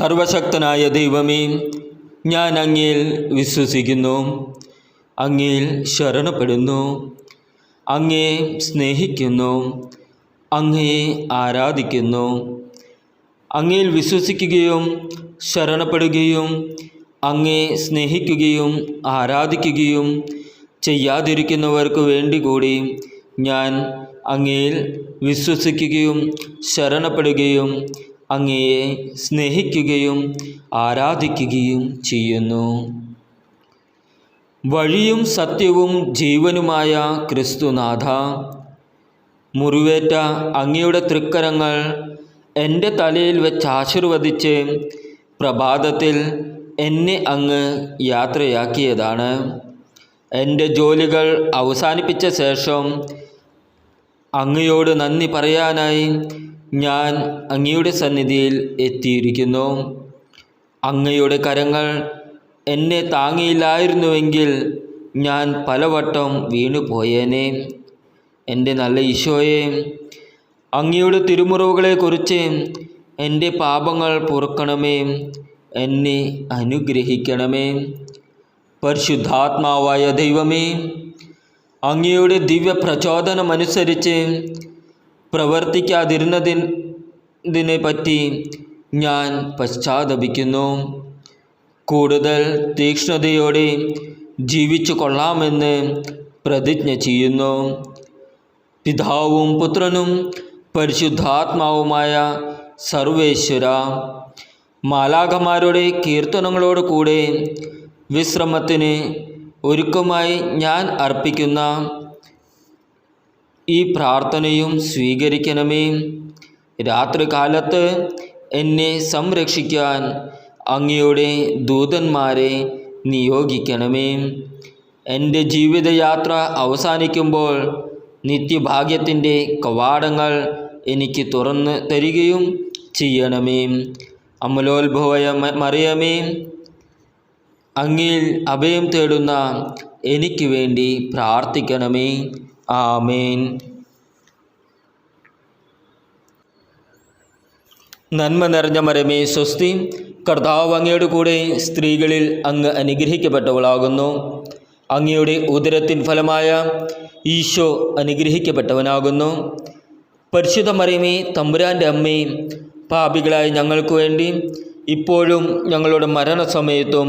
സർവശക്തനായ ദൈവമേ ഞാൻ അങ്ങയിൽ വിശ്വസിക്കുന്നു അങ്ങയിൽ ശരണപ്പെടുന്നു അങ്ങയെ സ്നേഹിക്കുന്നു അങ്ങയെ ആരാധിക്കുന്നു. അങ്ങയിൽ വിശ്വസിക്കുകയും ശരണപ്പെടുകയും അങ്ങയെ സ്നേഹിക്കുകയും ആരാധിക്കുകയും ചെയ്യാതിരിക്കുന്നവർക്ക് വേണ്ടി കൂടി ഞാൻ അങ്ങയിൽ വിശ്വസിക്കുകയും ശരണപ്പെടുകയും അങ്ങയെ സ്നേഹിക്കുകയും ആരാധിക്കുകയും ചെയ്യുന്നു. വഴിയും സത്യവും ജീവനുമായ ക്രിസ്തുനാഥ മുറിവേറ്റ അങ്ങയുടെ തൃക്കരങ്ങൾ എന്റെ തലയിൽ വെച്ച് ആശീർവദിച്ച് പ്രഭാതത്തിൽ എന്നെ അങ്ങ് യാത്രയാക്കിയതാണ്. എന്റെ ജോലികൾ അവസാനിപ്പിച്ച ശേഷം അങ്ങയോട് നന്ദി പറയാനായി ഞാൻ അങ്ങയുടെ സന്നിധിയിൽ എത്തിയിരിക്കുന്നു. അങ്ങയുടെ കരങ്ങൾ എന്നെ താങ്ങിയില്ലായിരുന്നുവെങ്കിൽ ഞാൻ പലവട്ടം വീണുപോയേനെ. എന്റെ നല്ല ഈശോയെ അങ്ങയുടെ തിരുമുറവുകളെക്കുറിച്ച് എന്റെ പാപങ്ങൾ പൊറുക്കണമേ എന്നെ അനുഗ്രഹിക്കണമേ. പരിശുദ്ധാത്മാവായ ദൈവമേ അങ്ങയുടെ ദിവ്യ പ്രചോദനമനുസരിച്ച് പ്രവർത്തിക്കാതിരുന്നതിനെ പറ്റി ഞാൻ പശ്ചാത്തപിക്കുന്നു. കൂടുതൽ തീക്ഷ്ണതയോടെ ജീവിച്ചു കൊള്ളാമെന്ന് പ്രതിജ്ഞ ചെയ്യുന്നു. പിതാവും പുത്രനും പരിശുദ്ധാത്മാവുമായ സർവേശ്വര മാലാഖമാരുടെ കീർത്തനങ്ങളോട് കൂടെ വിശ്രമത്തിന് ഒരുക്കമായി ഞാൻ അർപ്പിക്കുന്ന ഈ പ്രാർത്ഥനയും സ്വീകരിക്കണമേ. രാത്രികാലത്ത് എന്നെ സംരക്ഷിക്കാൻ അങ്ങയുടെ ദൂതന്മാരെ നിയോഗിക്കണമേ. എന്റെ ജീവിതയാത്ര അവസാനിക്കുമ്പോൾ നിത്യഭാഗ്യത്തിന്റെ കവാടങ്ങൾ എനിക്ക് തുറന്ന് തരികയും ചെയ്യണമേ. അമലോത്ഭവയ മറിയമേ. അങ്ങിൽ അഭയം തേടുന്ന എനിക്ക് വേണ്ടി പ്രാർത്ഥിക്കണമേ. ആമേൻ. നന്മ നിറഞ്ഞ മരമേ സ്വസ്തി കർത്താവ് അങ്ങയുടെ കൂടെ സ്ത്രീകളിൽ അങ്ങ് അനുഗ്രഹിക്കപ്പെട്ടവളാകുന്നു. അങ്ങയുടെ ഉദരത്തിൻ ഫലമായ ഈശോ അനുഗ്രഹിക്കപ്പെട്ടവനാകുന്നു. പരിശുദ്ധ മറിയമേ തമ്പുരാന്റെ അമ്മയും പാപികളായ ഞങ്ങൾക്ക് വേണ്ടി ഇപ്പോഴും ഞങ്ങളുടെ മരണസമയത്തും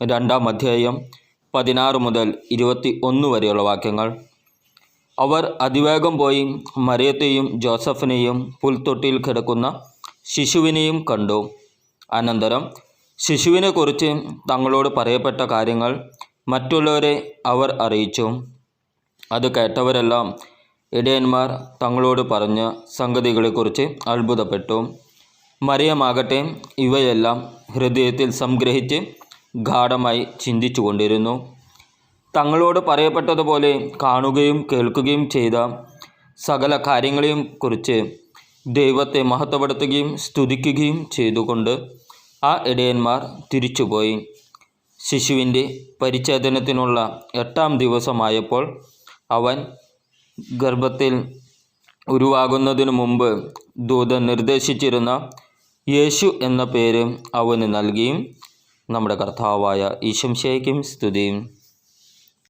രണ്ടാം അധ്യായം പതിനാറ് മുതൽ ഇരുപത്തി ഒന്ന് വരെയുള്ള വാക്യങ്ങൾ. അവർ അതിവേഗം പോയി മറിയത്തെയും ജോസഫിനെയും പുൽത്തൊട്ടിയിൽ കിടക്കുന്ന ശിശുവിനെയും കണ്ടു. അനന്തരം ശിശുവിനെക്കുറിച്ച് തങ്ങളോട് പറയപ്പെട്ട കാര്യങ്ങൾ മറ്റുള്ളവരെ അവർ അറിയിച്ചു. അത് കേട്ടവരെല്ലാം ഇടയന്മാർ തങ്ങളോട് പറഞ്ഞ സംഗതികളെക്കുറിച്ച് അത്ഭുതപ്പെട്ടു. മറിയമാകട്ടെ ഇവയെല്ലാം ഹൃദയത്തിൽ സംഗ്രഹിച്ച് ഗാഠമായി ചിന്തിച്ചു കൊണ്ടിരുന്നു തങ്ങളോട് പറയപ്പെട്ടതുപോലെ കാണുകയും കേൾക്കുകയും ചെയ്ത സകല കാര്യങ്ങളെയും കുറിച്ച് ദൈവത്തെ മഹത്വപ്പെടുത്തുകയും സ്തുതിക്കുകയും ചെയ്തുകൊണ്ട് ആ ഇടയന്മാർ തിരിച്ചുപോയി. ശിശുവിന്റെ പരിച്ഛേദനത്തിനുള്ള എട്ടാം ദിവസമായപ്പോൾ അവൻ ഗർഭത്തിൽ ഉരുവാകുന്നതിനു മുമ്പ് ദൂതൻ നിർദ്ദേശിച്ചിരുന്ന യേശു എന്ന പേര് അവന് നൽകിയും നമ്മുടെ കർത്താവായ ഈശംശയ്ക്കും സ്തുതിയും.